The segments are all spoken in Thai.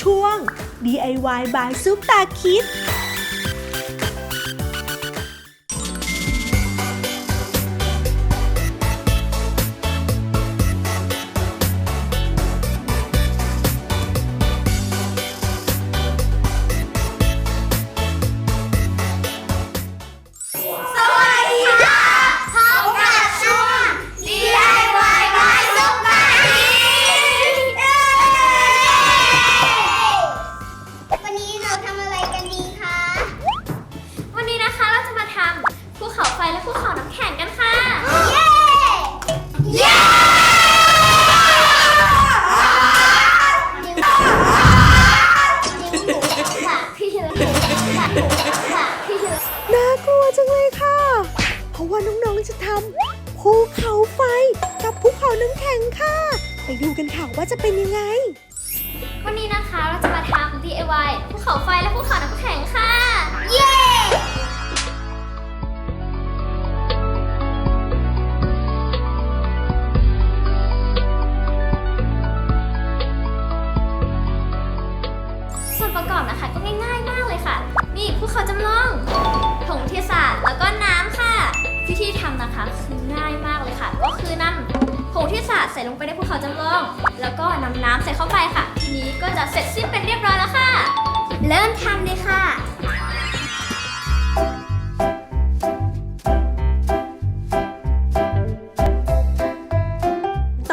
ช่วง DIY by ซุปตาคิด และภูเขาน้ำแข็งกันค่ะ เย้ เย้พี่เชอร์พี่เชอร์น่ากลัวจังเลยค่ะ เพราะว่าน้องๆจะทำภูเขาไฟกับภูเขาน้ำแข็งค่ะ ไปดูกันค่ะว่าจะเป็นยังไง วันนี้นะคะเราจะมาทำ DIY ภูเขาไฟและภูเขาน้ำ ประกอบนะคะ ก็ง่ายๆมากเลยค่ะ นี่ภูเขาจำลองผงเทศาสตร์แล้วก็น้ำค่ะ วิธีทำนะคะคือง่ายมากเลยค่ะ ก็คือนำผงเทศาสตร์ใส่ลงไปในภูเขาจำลอง แล้วก็นำน้ำใส่เข้าไปค่ะ ทีนี้ก็จะเสร็จสิ้นเป็นเรียบร้อยแล้วค่ะ เริ่มท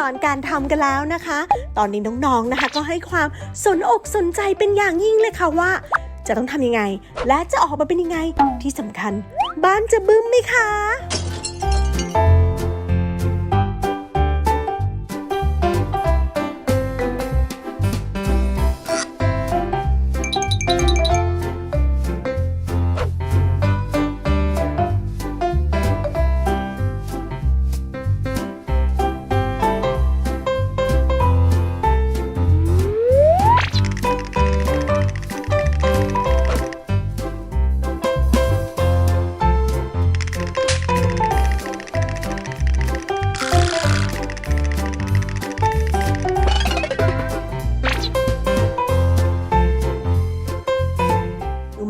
อนการทำกันแล้วนะคะ ตอนนี้น้องๆนะคะ ก็ให้ความสนอกสนใจเป็นอย่างยิ่งเลยค่ะว่า จะต้องทำยังไง และจะออกมาเป็นยังไงที่สำคัญ บ้านจะบึ้มไหมคะ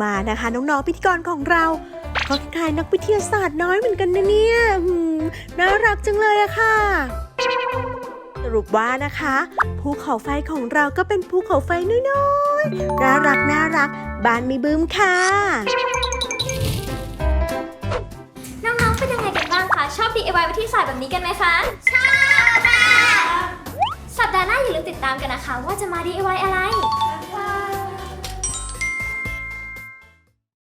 มานะคะ น้องๆพิธีกรของเราก็คล้ายนักวิทยาศาสตร์น้อยเหมือนกันนะเนี่ยน่ารักจังเลยอะค่ะสรุปว่านะคะภูเขาไฟของเราก็เป็นภูเขาไฟน้อยๆน่ารักน่ารักบานมีบึ้มค่ะน้องๆเป็นยังไงกันบ้างคะชอบ DIY วิธีศาสตร์แบบนี้กันไหมคะชอบค่ะสัปดาห์หน้าอย่าลืมติดตามกันนะคะ ว่าจะมา DIY อะไร